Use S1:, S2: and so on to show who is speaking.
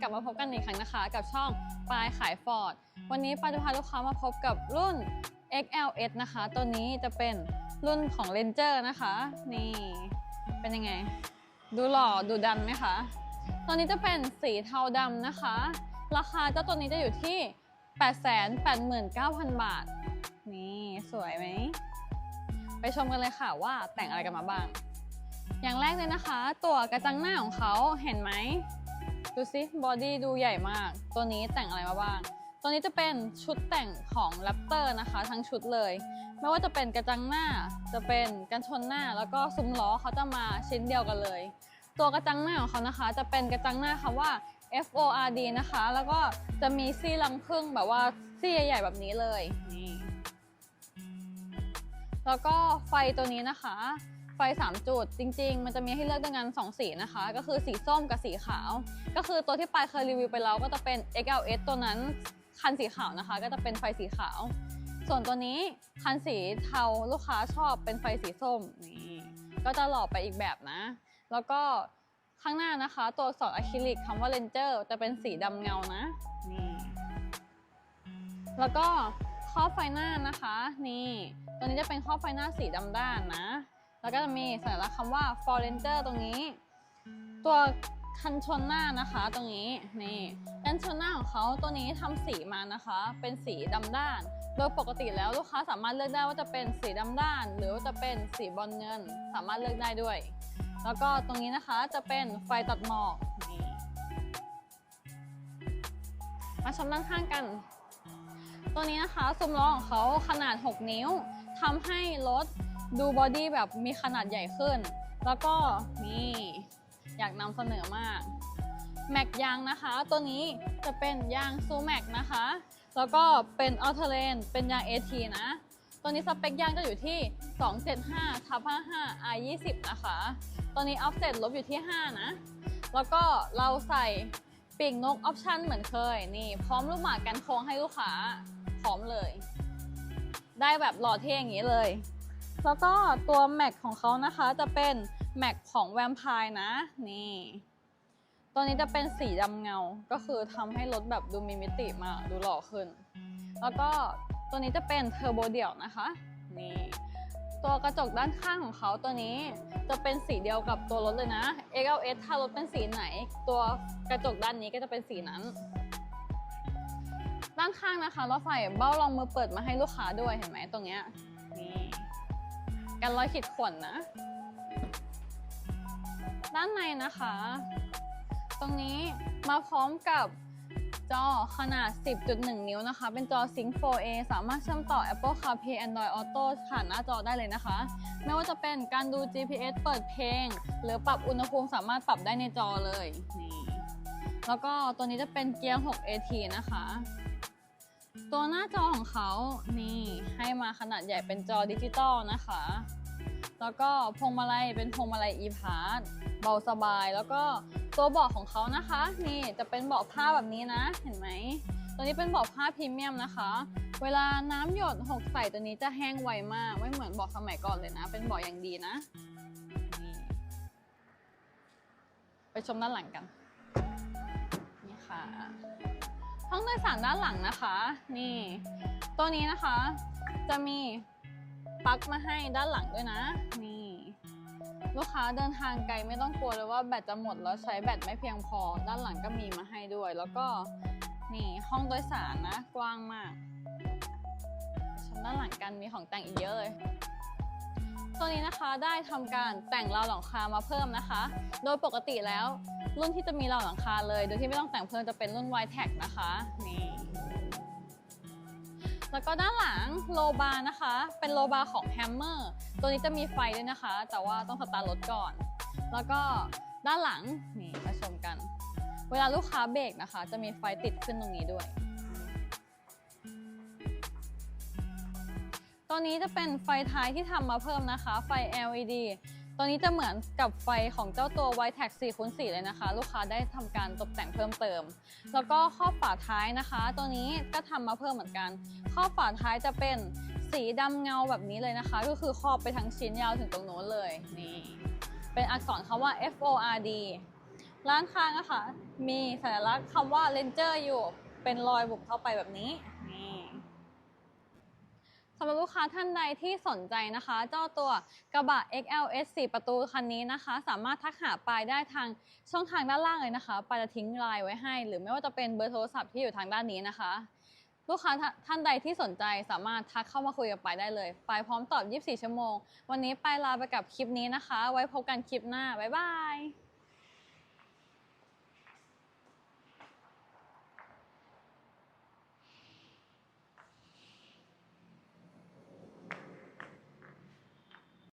S1: กลับมาพบกันอีกครั้งนะคะ กับช่องปลายขายฟอร์ดวันนี้ปายจะพาลูกค้ามาพบกับรุ่น XLS นะคะ ตัวนี้จะเป็นรุ่นของ Ranger นะคะ นี่เป็นยังไง ดูหล่อดูดันไหมคะตัวนี้จะเป็นสีเทาดำนะคะ ราคาเจ้าตัวนี้จะอยู่ที่ 889,000 บาท นี่สวยไหม ไปชมกันเลยค่ะว่าแต่งอะไรกันมาบ้าง อย่างแรกเลยนะคะ ตัวกระจังหน้าของเขาเห็นไหม ดูสิบอดี้ดูใหญ่มาก ตัวนี้แต่งอะไรมาบ้าง ตัวนี้จะเป็นชุดแต่งของแรปเตอร์นะคะ ทั้งชุดเลย ไม่ว่าจะเป็นกระจังหน้า จะเป็นกันชนหน้า แล้วก็ซุ้มล้อเขาจะมาชิ้นเดียวกันเลย ตัวกระจังหน้าของเขานะคะ จะเป็นกระจังหน้าคำว่า F O R D นะคะ แล้วก็จะมีซี่รังผึ้งแบบว่าซี่ใหญ่ๆแบบนี้เลยนี่แล้วก็ไฟตัวนี้นะคะ ไฟ 3 จุด จริง ๆ มันจะมีให้เลือกด้วยกัน2สีนะคะ ก็คือสีส้มกับสีขาว ก็คือตัวที่ปายเคยรีวิวไปแล้วก็จะเป็น XLS ตัวนั้นคันสีขาวนะคะ ก็จะเป็นไฟสีขาว ส่วนตัวนี้คันสีเทาลูกค้าชอบเป็นไฟสีส้มนี่ก็จะหล่อไปอีกแบบนะ แล้วก็ข้างหน้านะคะ ตัวอักษรอะคริลิกคำว่า Ranger จะเป็นสีดำเงานะนี่แล้วก็ครอบไฟหน้านะคะ นี่ตัวนี้จะเป็นครอบไฟหน้าสีดำด้านนะ แล้วก็จะมีสัญลักษณ์คำว่า For Ranger ตรงนี้ ตัวคันชนหน้านะคะตรงนี้นี่กันชนหน้าของเขาตัวนี้ทำสีมานะคะ เป็นสีดำด้าน โดยปกติแล้วลูกค้าสามารถเลือกได้ว่าจะเป็นสีดำด้าน หรือว่าจะเป็นสีบอลเงิน สามารถเลือกได้ด้วย แล้วก็ตรงนี้นะคะจะเป็นไฟตัดหมอกนี่มาชมด้านข้างกัน ตัวนี้นะคะซุ้มล้อของเขาขนาด 6 นิ้วทำให้รถ ดูบอดี้แบบมีขนาดใหญ่ขึ้น แล้วก็นี่อยากนำเสนอมากแม็กยางนะคะ ตัวนี้จะเป็นยางซูแม็กนะคะ แล้วก็เป็นออเทเลนเป็นยาง AT นะ ตัวนี้สเปคยางจะอยู่ที่ 275ทับ55 R 20 นะคะ ตัวนี้ออฟเซ็ตลบอยู่ที่ 5 นะ แล้วก็เราใส่ปีกนกออปชั่นเหมือนเคย นี่ พร้อมลูกหมากกันโค้งให้ลูกค้าพร้อมเลย ได้แบบหล่อเท่อย่างนี้เลย แล้วก็ตัวแม็กของเขานะคะจะเป็นแม็กของแวมไพร์นะ นี่ ตัวนี้จะเป็นสีดำเงา ก็คือทำให้รถแบบดูมีมิติมากดูหล่อขึ้น แล้วก็ตัวนี้จะเป็นเทอร์โบเดี่ยวนะคะ นี่ ตัวกระจกด้านข้างของเขาตัวนี้จะเป็นสีเดียวกับตัวรถเลยนะ XLS ถ้ารถเป็นสีไหน ตัวกระจกด้านนี้ก็จะเป็นสีนั้น ด้านข้างนะคะเราใส่เบ้ารองมือเปิดมาให้ลูกค้าด้วยเห็นไหมตรงเนี้ยนี่ กันรอยขีดข่วนนะ ด้านในนะคะ ตรงนี้มาพร้อมกับจอขนาด 10.1 นิ้วนะคะ เป็นจอ Sync 4A สามารถเชื่อมต่อ Apple CarPlay Android Auto ผ่านหน้าจอได้เลยนะคะ ไม่ว่าจะเป็นการดู GPS เปิดเพลง หรือปรับอุณหภูมิสามารถปรับได้ในจอเลย นี่ แล้วก็ตัวนี้จะเป็นเกียร์ 6 AT นะคะ ตัวหน้าจอของเขานี่ให้มาขนาดใหญ่เป็นจอดิจิตอลนะคะ แล้วก็พวงมาลัยเป็นพวงมาลัย e-part เบาสบาย แล้วก็ตัวเบาะของเขานะคะ นี่จะเป็นเบาะผ้าแบบนี้นะ เห็นไหมตัวนี้เป็นเบาะผ้าพรีเมียมนะคะ เวลาน้ำหยดหกใส่ตัวนี้จะแห้งไวมาก ไม่เหมือนเบาะสมัยก่อนเลยนะ เป็นเบาะอย่างดีนะนี่ไปชมด้านหลังกัน นี่ค่ะ ห้องโดยสารด้านหลังนะคะ นี่ ตัวนี้นะคะ จะมีปลั๊กมาให้ด้านหลังด้วยนะ นี่ ลูกค้าเดินทางไกลไม่ต้องกลัวเลยว่าแบตจะหมดแล้วใช้แบตไม่เพียงพอ ด้านหลังก็มีมาให้ด้วย แล้วก็นี่ห้องโดยสารนะ กว้างมากชมด้านหลังกันมีของแต่งอีกเยอะเลย ตัวนี้นะคะได้ทำการแต่งราวหลังคามาเพิ่มนะคะ โดยปกติแล้วรุ่นที่จะมีราวหลังคาเลย โดยที่ไม่ต้องแต่งเพิ่มจะเป็นรุ่น y t e c นะคะนี่แล้วก็ด้านหลังโลบาร์นะคะ เป็นโลบาร์ของ Hammer ตัวนี้จะมีไฟด้วยนะคะ แต่ว่าต้องสตาร์ทรถก่อน แล้วก็ด้านหลังนี่มาชมกัน เวลาลูกค้าเบรกนะคะ จะมีไฟติดขึ้นตรงนี้ด้วย ตัวนี้จะเป็นไฟท้ายที่ทำมาเพิ่มนะคะ ไฟ LED ตัวนี้จะเหมือนกับไฟของเจ้าตัว y t e c 4คูณ4เลยนะคะ ลูกค้าได้ทำการตกแต่งเพิ่มเติม แล้วก็ครอบฝาท้ายนะคะ ตัวนี้ก็ทำมาเพิ่มเหมือนกันครอบฝาท้ายจะเป็นสีดำเงาแบบนี้เลยนะคะ ก็คือครอบไปทั้งชิ้นยาวถึงตรงโน้นเลยนี่เป็นอักษรคำว่า F O R D ร้านค้างอะค่ะมีสัญลักษณ์คำว่า Ranger อยู่เป็นรอยบุบเข้าไปแบบนี้ สำหรับลูกค้าท่านใดที่สนใจนะคะ เจ้าตัวกระบะ XLS 4 ประตูคันนี้นะคะ สามารถทักหาปายได้ทางช่องทางด้านล่างเลยนะคะปายจะทิ้งไลน์ไว้ให้ หรือไม่ว่าจะเป็นเบอร์โทรศัพท์ที่อยู่ทางด้านนี้นะคะ ลูกค้าท่านใดที่สนใจสามารถทักเข้ามาคุยกับปายได้เลยปายพร้อมตอบ 24 ชั่วโมง วันนี้ปายลาไปกับคลิปนี้นะคะ ไว้พบกันคลิปหน้าบ๊ายบาย